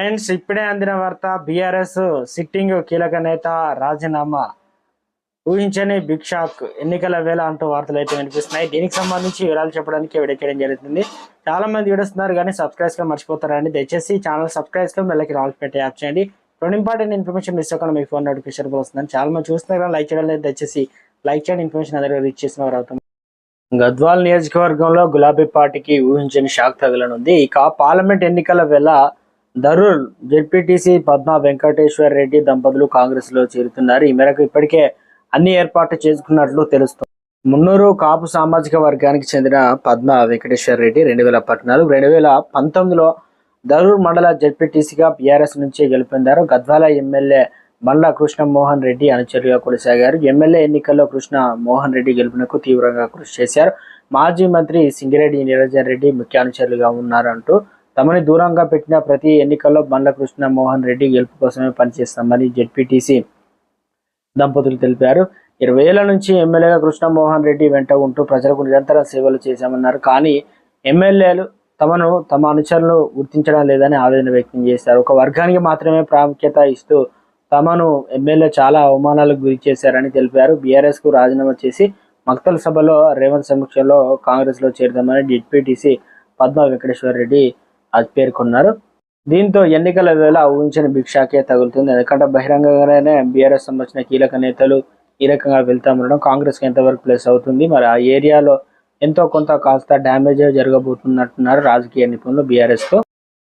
Friends ఇప్పుడే అందిన వార్త బీఆర్ఎస్ సిట్టింగ్ కీలక నేత రాజీనామా ఊహించని బిగ్ షాక్ ఎన్నికల వేళ అంటూ వార్తలు అయితే వినిపిస్తున్నాయి. దీనికి సంబంధించి వివరాలు చెప్పడానికి వీడియో జరుగుతుంది. చాలా మంది వీడియోస్తున్నారు కానీ సబ్స్క్రైబ్గా మర్చిపోతారండి. దయచేసి ఛానల్ సబ్స్క్రైబ్గా వెళ్ళకి రాల్ పెట్టి యాప్ చేయండి. రెండు ఇంపార్టెంట్ ఇన్ఫర్మేషన్ మిస్ అవ్వకుండా మీకు ఫోన్ నోటిఫికేషన్ వస్తుందని చాలా మంది చూస్తున్నారు కానీ లైక్ చేయడం లేదు. దయచేసి లైక్ చేయండి. ఇన్ఫర్మేషన్ అందరికీ రీచ్ చేసిన వారు అవుతాం. గద్వాల్ నియోజకవర్గంలో గులాబీ పార్టీకి ఊహించని షాక్ తగలనుంది. ఇక పార్లమెంట్ ఎన్నికల వేళ ధరూర్ జెడ్పీటీసీ పద్మా వెంకటేశ్వర్ రెడ్డి దంపతులు కాంగ్రెస్లో చేరుతున్నారు. ఈ మేరకు ఇప్పటికే అన్ని ఏర్పాట్లు చేసుకున్నట్లు తెలుస్తుంది. మున్నూరు కాపు సామాజిక వర్గానికి చెందిన పద్మ వెంకటేశ్వర్ రెడ్డి రెండు వేల పద్నాలుగు రెండు వేల పంతొమ్మిదిలో దరూర్ మండల జెడ్పీటీసీగా బీఆర్ఎస్ నుంచి గెలుపొందారు. గద్వాల ఎమ్మెల్యే మండల కృష్ణ మోహన్ రెడ్డి అనుచరుగా కొనసాగారు ఎమ్మెల్యే ఎన్నికల్లో కృష్ణ మోహన్ రెడ్డి గెలుపునకు తీవ్రంగా కృషి చేశారు. మాజీ మంత్రి సింగిరెడ్డి నిరంజన్ రెడ్డి ముఖ్య అనుచరులుగా ఉన్నారంటూ తమని దూరంగా పెట్టిన ప్రతి ఎన్నికల్లో బండ్ల కృష్ణ మోహన్ రెడ్డి గెలుపు కోసమే పనిచేస్తామని జెడ్పీటీసీ దంపతులు తెలిపారు. ఇరవై ఏళ్ళ నుంచి ఎమ్మెల్యేగా కృష్ణమోహన్ రెడ్డి వెంట ఉంటూ ప్రజలకు నిరంతరం సేవలు చేశామన్నారు. కానీ ఎమ్మెల్యేలు తమను తమ అనుచరులు గుర్తించడం లేదని ఆవేదన వ్యక్తం చేశారు. ఒక వర్గానికి మాత్రమే ప్రాముఖ్యత ఇస్తూ తమను ఎమ్మెల్యే చాలా అవమానాలకు గురి చేశారని తెలిపారు. బీఆర్ఎస్కు రాజీనామా చేసి మక్తల్ సభలో రేవంత్ సమక్షంలో కాంగ్రెస్లో చేరుదామని డిప్యూటీసీ పద్మ వెంకటేశ్వర రెడ్డి అది పేర్కొన్నారు దీంతో ఎన్నికల వేళ ఊహించిన భిక్షాకే తగులుతుంది. ఎందుకంటే బహిరంగంగానే బీఆర్ఎస్ సంబంధించిన కీలక నేతలు ఈ రకంగా వెళ్తామనడం కాంగ్రెస్కి ఎంతవరకు ప్లస్ అవుతుంది. మరి ఆ ఏరియాలో ఎంతో కొంత కాస్త డ్యామేజ్ జరగబోతున్నట్టున్నారు రాజకీయ నిపుణులు బీఆర్ఎస్తో